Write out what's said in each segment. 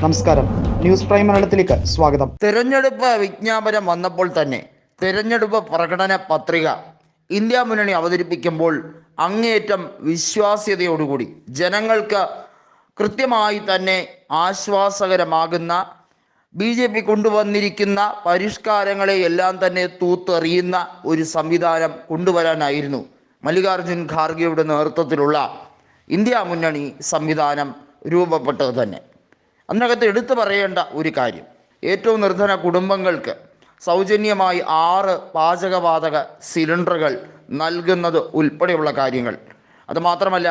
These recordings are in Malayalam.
നമസ്കാരം. ന്യൂസ് പ്രൈം മലയാളത്തിലേക്ക് സ്വാഗതം. തെരഞ്ഞെടുപ്പ് വിജ്ഞാപനം വന്നപ്പോൾ തന്നെ തെരഞ്ഞെടുപ്പ് പ്രകടന പത്രിക ഇന്ത്യ മുന്നണി അവതരിപ്പിക്കുമ്പോൾ അങ്ങേയറ്റം വിശ്വാസ്യതയോടുകൂടി ജനങ്ങൾക്ക് കൃത്യമായി തന്നെ ആശ്വാസകരമാകുന്ന ബി ജെ പി കൊണ്ടുവന്നിരിക്കുന്ന പരിഷ്കാരങ്ങളെ എല്ലാം തന്നെ തൂത്തെറിയുന്ന ഒരു സംവിധാനം കൊണ്ടുവരാനായിരുന്നു മല്ലികാർജുൻ ഖാർഗെയുടെ നേതൃത്വത്തിലുള്ള ഇന്ത്യ മുന്നണി സംവിധാനം രൂപപ്പെട്ടത് തന്നെ. അതിനകത്ത് എടുത്തു പറയേണ്ട ഒരു കാര്യം. ഏറ്റവും നിർധന കുടുംബങ്ങൾക്ക് സൗജന്യമായി ആറ് പാചകവാതക സിലിണ്ടറുകൾ നൽകുന്നത് ഉൾപ്പെടെയുള്ള കാര്യങ്ങൾ. അതുമാത്രമല്ല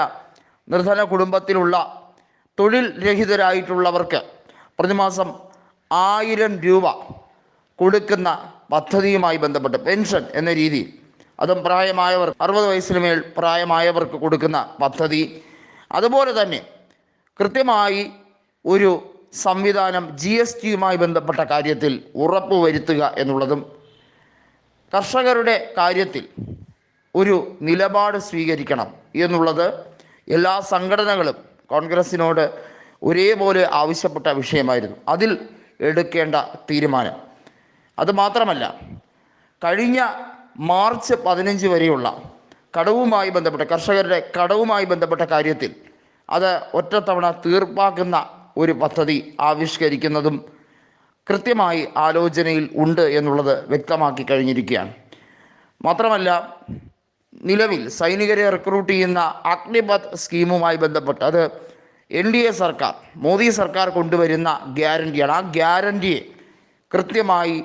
നിർധന കുടുംബത്തിലുള്ള തൊഴിൽ രഹിതരായിട്ടുള്ളവർക്ക് പ്രതിമാസം ആയിരം രൂപ കൊടുക്കുന്ന പദ്ധതിയുമായി ബന്ധപ്പെട്ട് പെൻഷൻ എന്ന രീതിയിൽ അതും പ്രായമായവർ അറുപത് വയസ്സിന് മേൽ പ്രായമായവർക്ക് കൊടുക്കുന്ന പദ്ധതി. അതുപോലെ തന്നെ കൃത്യമായി ഒരു സംവിധാനം ജി എസ് ടിയുമായി ബന്ധപ്പെട്ട കാര്യത്തിൽ ഉറപ്പ് വരുത്തുക എന്നുള്ളതും കർഷകരുടെ കാര്യത്തിൽ ഒരു നിലപാട് സ്വീകരിക്കണം എന്നുള്ളത് എല്ലാ സംഘടനകളും കോൺഗ്രസിനോട് ഒരേപോലെ ആവശ്യപ്പെട്ട വിഷയമായിരുന്നു. അതിൽ എടുക്കേണ്ട തീരുമാനം. അതുമാത്രമല്ല കഴിഞ്ഞ മാർച്ച് പതിനഞ്ച് വരെയുള്ള കടവുമായി ബന്ധപ്പെട്ട കർഷകരുടെ കടവുമായി ബന്ധപ്പെട്ട കാര്യത്തിൽ അത് ഒറ്റത്തവണ തീർപ്പാക്കുന്ന ഒരു പദ്ധതി ആവിഷ്കരിക്കുന്നതും കൃത്യമായി ആലോചനയിൽ ഉണ്ട് എന്നുള്ളത് വ്യക്തമാക്കി കഴിഞ്ഞിരിക്കുകയാണ്. മാത്രമല്ല നിലവിൽ സൈനികരെ റിക്രൂട്ട് ചെയ്യുന്ന അഗ്നിപത് സ്കീമുമായി ബന്ധപ്പെട്ട് അത് എൻ ഡി എ സർക്കാർ മോദി സർക്കാർ കൊണ്ടുവരുന്ന ഗ്യാരണ്ടിയാണ്. ആ ഗ്യാരണ്ടിയെ കൃത്യമായി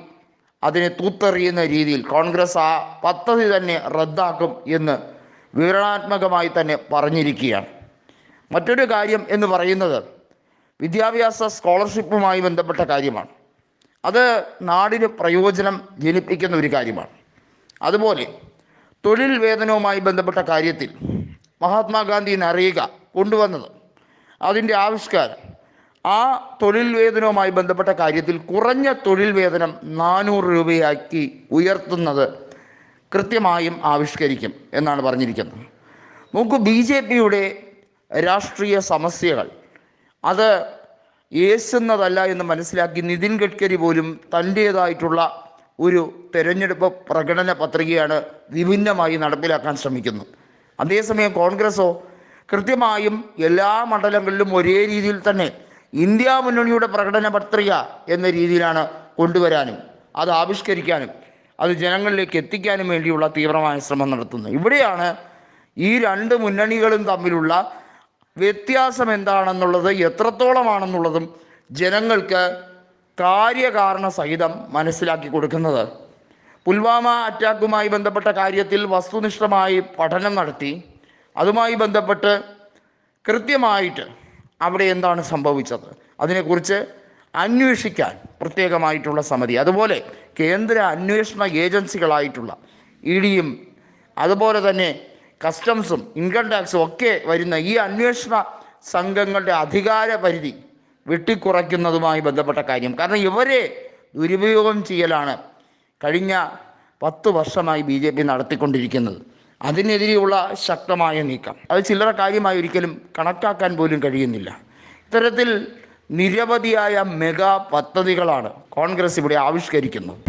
അതിനെ തൂത്തെറിയുന്ന രീതിയിൽ കോൺഗ്രസ് ആ പദ്ധതി തന്നെ റദ്ദാക്കും എന്ന് വിവരണാത്മകമായി തന്നെ പറഞ്ഞിരിക്കുകയാണ്. മറ്റൊരു കാര്യം എന്ന് പറയുന്നത് വിദ്യാഭ്യാസ സ്കോളർഷിപ്പുമായി ബന്ധപ്പെട്ട കാര്യമാണ്. അത് നാടിന് പ്രയോജനം ജനിപ്പിക്കുന്ന ഒരു കാര്യമാണ്. അതുപോലെ തൊഴിൽ വേതനവുമായി ബന്ധപ്പെട്ട കാര്യത്തിൽ മഹാത്മാഗാന്ധി നരേഗ കൊണ്ടുവന്നത് അതിന്റെ ആവിഷ്കാരം ആ തൊഴിൽ വേതനവുമായി ബന്ധപ്പെട്ട കാര്യത്തിൽ കുറഞ്ഞ തൊഴിൽ വേതനം നാനൂറ് രൂപയാക്കി ഉയർത്തുന്നത് കൃത്യമായും ആവിഷ്കരിക്കും എന്നാണ് പറഞ്ഞിരിക്കുന്നത്. നമുക്ക് ബി ജെ പിയുടെ രാഷ്ട്രീയ സമസ്യകൾ അത് യേശുന്നതല്ല എന്ന് മനസ്സിലാക്കി നിതിൻ ഗഡ്കരി പോലും തന്റേതായിട്ടുള്ള ഒരു തെരഞ്ഞെടുപ്പ് പ്രകടന പത്രികയാണ് വിഭിന്നമായി നടപ്പിലാക്കാൻ ശ്രമിക്കുന്നത്. അതേസമയം കോൺഗ്രസോ കൃത്യമായും എല്ലാ മണ്ഡലങ്ങളിലും ഒരേ രീതിയിൽ തന്നെ ഇന്ത്യ മുന്നണിയുടെ പ്രകടന പത്രിക എന്ന രീതിയിലാണ് കൊണ്ടുവരാനും അത് ആവിഷ്കരിക്കാനും അത് ജനങ്ങളിലേക്ക് എത്തിക്കാനും വേണ്ടിയുള്ള തീവ്രമായ ശ്രമം നടത്തുന്നത്. ഇവിടെയാണ് ഈ രണ്ട് മുന്നണികളും തമ്മിലുള്ള വ്യത്യാസം എന്താണെന്നുള്ളത് എത്രത്തോളമാണെന്നുള്ളതും ജനങ്ങൾക്ക് കാര്യകാരണ സഹിതം മനസ്സിലാക്കി കൊടുക്കുന്നത്. പുൽവാമ അറ്റാക്കുമായി ബന്ധപ്പെട്ട കാര്യത്തിൽ വസ്തുനിഷ്ഠമായി പഠനം നടത്തി. അതുമായി ബന്ധപ്പെട്ട് കൃത്യമായിട്ട് അവിടെ എന്താണ് സംഭവിച്ചത്? അതിനെക്കുറിച്ച് അന്വേഷിക്കാൻ പ്രത്യേകമായിട്ടുള്ള സമിതി. അതുപോലെ കേന്ദ്ര അന്വേഷണ ഏജൻസികളായിട്ടുള്ള ഇ ഡിയും അതുപോലെ തന്നെ കസ്റ്റംസും ഇൻകം ടാക്സും ഒക്കെ വരുന്ന ഈ അന്വേഷണ സംഘങ്ങളുടെ അധികാര പരിധി വെട്ടിക്കുറയ്ക്കുന്നതുമായി ബന്ധപ്പെട്ട കാര്യം. കാരണം ഇവരെ ദുരുപയോഗം ചെയ്യലാണ് കഴിഞ്ഞ പത്ത് വർഷമായി ബി ജെ പി നടത്തിക്കൊണ്ടിരിക്കുന്നത്. അതിനെതിരെയുള്ള ശക്തമായ നീക്കം. അത് ചില്ലറ കാര്യമായി ഒരിക്കലും കണക്കാക്കാൻ പോലും കഴിയുന്നില്ല. ഇത്തരത്തിൽ നിരവധിയായ മെഗാ പദ്ധതികളാണ് കോൺഗ്രസ് ഇവിടെ ആവിഷ്കരിക്കുന്നത്.